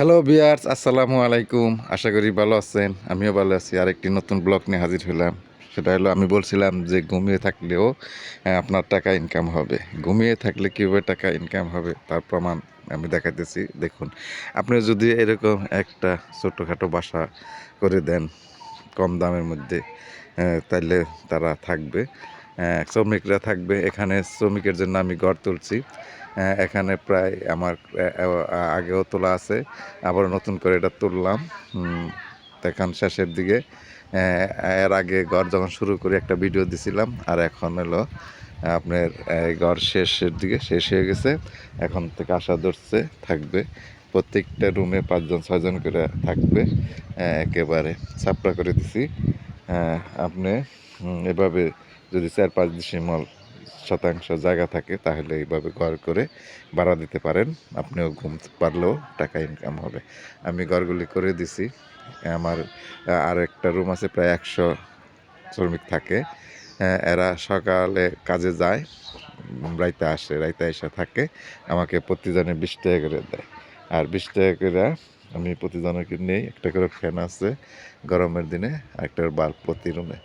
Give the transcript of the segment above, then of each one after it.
Hello বিয়ার্স আসসালামু আলাইকুম আশা করি ভালো আছেন। আমিও ভালো আছি। আরেকটি নতুন ব্লগ নিয়ে হাজির হলাম। সেটা হলো, আমি বলছিলাম যে ঘুমিয়ে থাকলেও আপনার টাকা ইনকাম হবে। ঘুমিয়ে থাকলে কীভাবে টাকা ইনকাম হবে, তার প্রমাণ আমি দেখাতেছি দেখুন, আপনি যদি এরকম একটা ছোটোখাটো বাসা করে দেন, কম দামের মধ্যে তাইলে তারা থাকবে। শ্রমিকরা থাকবে। এখানে শ্রমিকের জন্য আমি ঘর তুলছি। আহ, এখানে প্রায় আমার আগেও তোলা আছে। আবার নতুন করে এটা তুললাম। এখন শেষের দিকে। এর আগে ঘর যখন শুরু করি একটা ভিডিও দিছিলাম আর এখন হলো আপনার ঘর শেষের দিকে শেষ হয়ে গেছে। এখন থেকে আশা ধরছে থাকবে। প্রত্যেকটা রুমে পাঁচজন ছয়জন করে থাকবে একেবারে। ছাপড়া করে দিছি। আপনি এভাবে যদি চার পাঁচ ডিসিমল শতাংশ জায়গা থাকে, তাহলে এইভাবে ঘর করে ভাড়া দিতে পারেন। আপনিও ঘুম পারলেও টাকা ইনকাম হবে। আমি ঘরগুলি করে দিছি। আমার আর একটা রুম আছে, প্রায় একশো শ্রমিক থাকে। এরা সকালে কাজে যায়, রাইতে আসে, রাইতে এসে থাকে। আমাকে প্রতিজনে বিশ টাকা করে দেয়। আর বিশ টাকা করে আমি প্রতিজনকে নেই? একটা করে ফ্যান আছে গরমের দিনে আর একটা বাল্ব প্রতি রুমে।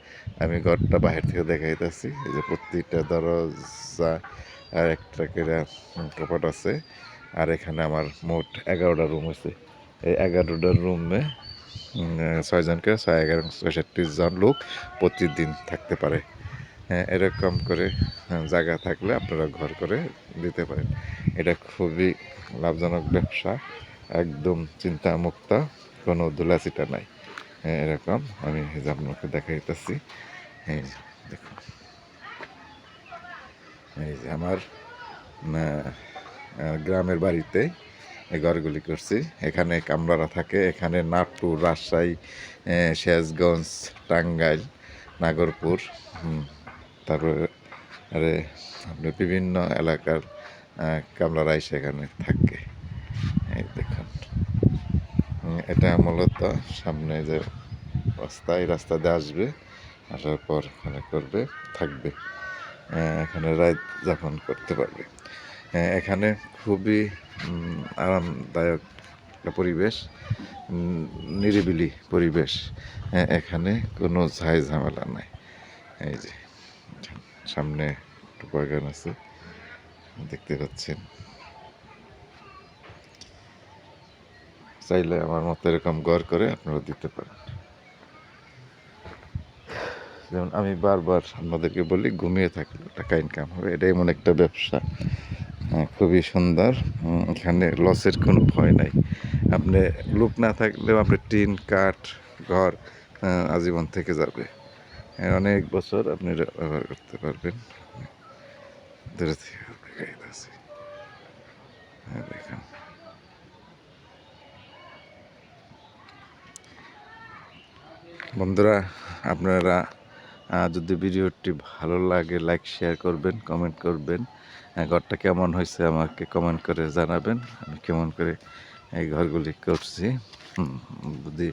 আমি ঘরটা বাহির থেকে দেখাইতেছি এই যে প্রতিটা দরজা আর একটা করে কপাট আছে আর এখানে আমার মোট এগারোটা রুম আছে এই এগারোটা রুমে ছয়জনকে ছয় এগারো ছয়ষট্টি জন লোক প্রতিদিন থাকতে পারে। হ্যাঁ এরকম করে হ্যাঁ, জায়গা থাকলে আপনারা ঘর করে দিতে পারেন। এটা খুবই লাভজনক ব্যবসা। একদম চিন্তা চিন্তামুক্ত কোনো দুলাচিটা নাই। হ্যাঁ, এরকম আমি আপনাকে দেখাইতেছি। এই যে দেখুন। এই যে আমার গ্রামের বাড়িতে ঘরগুলি করছি। এখানে কামরারা থাকে এখানে নাগপুর রাজশাহী শেষগঞ্জ টাঙ্গাইল নাগরপুর তারপরে আপনি বিভিন্ন এলাকার আহ, কামলারাই সেখানে থাকে। এই দেখুন। এটা মূলত সামনে যে রাস্তা, এই রাস্তা দিয়ে আসবে, আসার পর ওখানে করবে, থাকবে। এখানে রাত যাপন করতে পারবে। এখানে খুবই আরামদায়ক পরিবেশ নিরিবিলি পরিবেশ। এখানে কোনো ঝাই ঝামেলা নাই। এই যে, সামনে একটু বাগান আছে, দেখতে পাচ্ছেন। চাইলে আমার মতো এরকম ঘর করে আপনারা দিতে পারেন। যেমন আমি বারবার আপনাদেরকে বলি ঘুমিয়ে থাকলে টাকা ইনকাম হবে। এটা এমন একটা ব্যবসা। হ্যাঁ, খুবই সুন্দর। এখানে লসের কোনো ভয় নাই। আপনি লোক না থাকলেও আপনি টিন কাঠ ঘর আজীবন থেকে যাবে। হ্যাঁ, অনেক বছর আপনি ব্যবহার করতে পারবেন। ধরে থেকে হ্যাঁ দেখুন। বন্ধুরা, আপনারা যদি ভিডিওটি ভালো লাগে লাইক শেয়ার করবেন কমেন্ট করবেন। ঘরটা কেমন হয়েছে আমাকে কমেন্ট করে জানাবেন। আমি কেমন করে এই ঘরগুলি করছি। যদি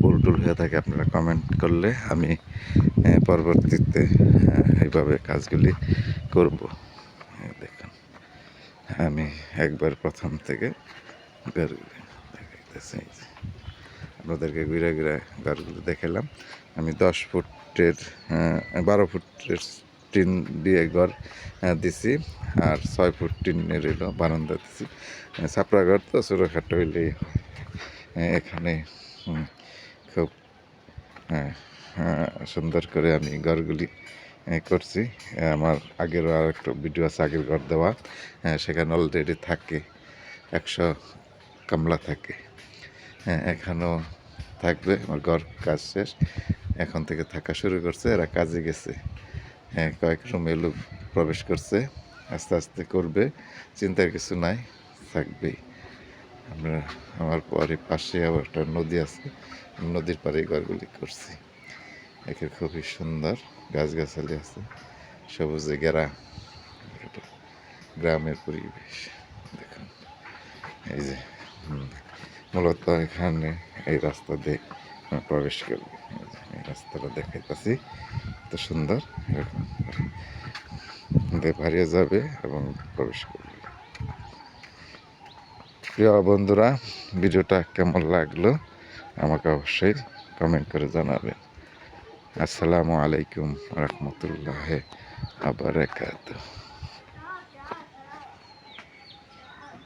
ভুল টুল হয়ে থাকে, আপনারা কমেন্ট করলে আমি পরবর্তীতে এইভাবে কাজগুলি করব। দেখুন, আমি একবার প্রথম থেকে ঘরগুলি দেখাইতেছি। আপনাদেরকে ঘুরে ঘুরে ঘরগুলো দেখালাম আমি দশ ফুটের বারো ফুটের টিন দিয়ে ঘর দিছি, আর ছয় ফুট টিনের এলো বারান্দা দিছি। ছাপড়া ঘর তো, ছোটোখাটো হইলেই এখানে খুব সুন্দর করে আমি ঘরগুলি করছি। আমার আগেরও আর একটা ভিডিও আছে, আগের ঘর দেওয়া সেখানে অলরেডি থাকে, একশো কামলা থাকে। হ্যাঁ এখানেও থাকবে আমার ঘর, কাজ শেষ। এখন থেকে থাকা শুরু করছে, এরা কাজে গেছে। হ্যাঁ কয়েক রুমে লোক প্রবেশ করছে, আস্তে আস্তে করবে, চিন্তার কিছু নাই, থাকবেই। আমরা, আমার পরে পাশে আবার একটা নদী আছে, নদীর পাড়ে ঘরগুলি করছি। একে খুবই সুন্দর, গাছগাছালি আছে, সবুজে একটা গ্রামের পরিবেশ, দেখুন। এই যে মূলত এখানে এই রাস্তা দিয়ে প্রবেশ করবে। এই রাস্তাটা দেখাইতেছি। এত সুন্দর বাড়িয়ে যাবে এবং প্রবেশ করবে। প্রিয় বন্ধুরা, ভিডিওটা কেমন লাগল আমাকে অবশ্যই কমেন্ট করে জানাবেন আসসালামু আলাইকুম রহমতুল্লাহ আবার